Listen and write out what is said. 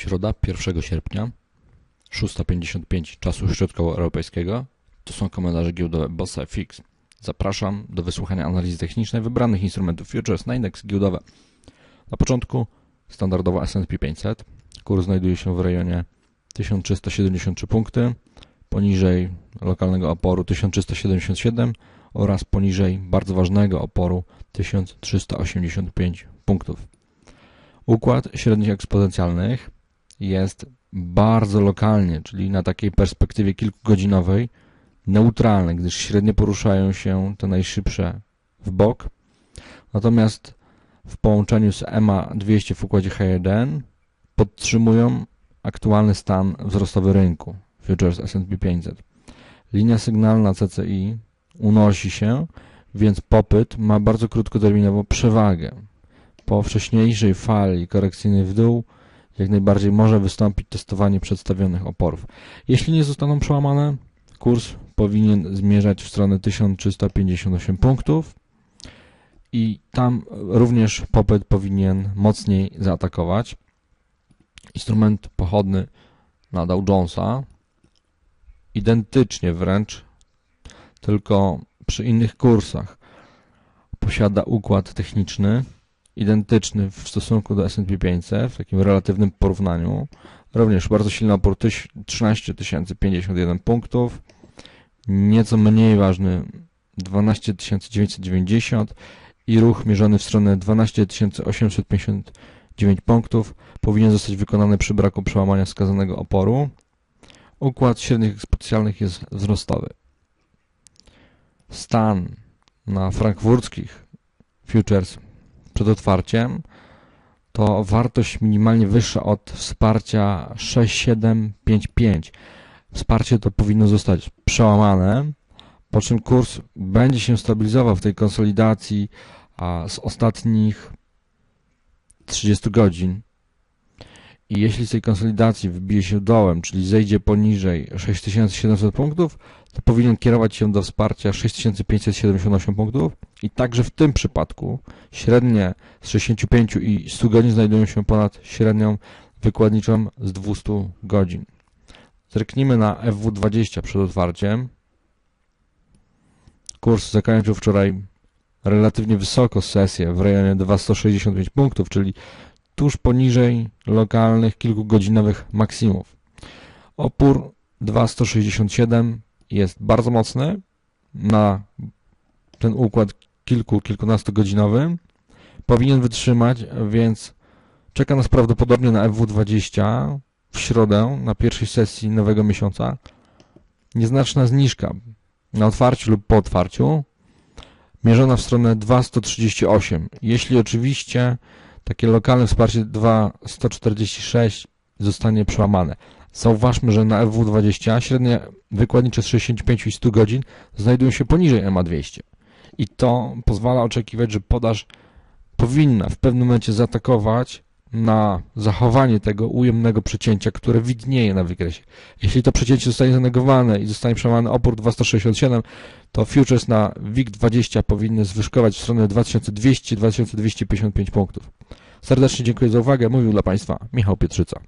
Środa 1 sierpnia, 6.55 czasu środkowoeuropejskiego. To są komentarze giełdowe Bossa FX. Zapraszam do wysłuchania analizy technicznej wybranych instrumentów futures na indeks giełdowe. Na początku standardowo S&P 500. Kurs znajduje się w rejonie 1373 punkty, poniżej lokalnego oporu 1377 oraz poniżej bardzo ważnego oporu 1385 punktów. Układ średnich eksponencjalnych jest bardzo lokalnie, czyli na takiej perspektywie kilkugodzinowej, neutralny, gdyż średnie poruszają się te najszybsze w bok. Natomiast w połączeniu z EMA 200 w układzie H1 podtrzymują aktualny stan wzrostowy rynku futures S&P 500. Linia sygnalna CCI unosi się, więc popyt ma bardzo krótkoterminową przewagę po wcześniejszej fali korekcyjnej w dół jak najbardziej może wystąpić testowanie przedstawionych oporów. Jeśli nie zostaną przełamane, kurs powinien zmierzać w stronę 1358 punktów i tam również popyt powinien mocniej zaatakować. Instrument pochodny na Dow Jonesa identycznie wręcz, tylko przy innych kursach posiada układ techniczny identyczny w stosunku do S&P 500 w takim relatywnym porównaniu. Również bardzo silny opór 13 051 punktów, nieco mniej ważny 12 990 i ruch mierzony w stronę 12 859 punktów powinien zostać wykonany przy braku przełamania wskazanego oporu. Układ średnich specjalnych jest wzrostowy. Stan na frankfurckich futures przed otwarciem, to wartość minimalnie wyższa od wsparcia 6755. Wsparcie to powinno zostać przełamane, po czym kurs będzie się stabilizował w tej konsolidacji z ostatnich 30 godzin. I jeśli z tej konsolidacji wybije się dołem, czyli zejdzie poniżej 6700 punktów, to powinien kierować się do wsparcia 6578 punktów i także w tym przypadku średnie z 65 i 100 godzin znajdują się ponad średnią wykładniczą z 200 godzin. Zerknijmy na FW20 przed otwarciem. Kurs zakończył wczoraj relatywnie wysoko sesję w rejonie 265 punktów, czyli tuż poniżej lokalnych kilkugodzinowych maksimów. Opór 267 jest bardzo mocny na ten układ kilku, kilkunastogodzinowy. Powinien wytrzymać, więc czeka nas prawdopodobnie na FW20 w środę, na pierwszej sesji nowego miesiąca. Nieznaczna zniżka na otwarciu lub po otwarciu, mierzona w stronę 238. Jeśli oczywiście takie lokalne wsparcie 2.146 zostanie przełamane. Zauważmy, że na FW20 średnie wykładnicze z 65 i 100 godzin znajdują się poniżej MA200. I to pozwala oczekiwać, że podaż powinna w pewnym momencie zaatakować na zachowanie tego ujemnego przecięcia, które widnieje na wykresie. Jeśli to przecięcie zostanie zanegowane i zostanie przełamany opór 267, to futures na WIG20 powinny zwyżkować w stronę 2200-2255 punktów. Serdecznie dziękuję za uwagę. Mówił dla Państwa Michał Pietrzyca.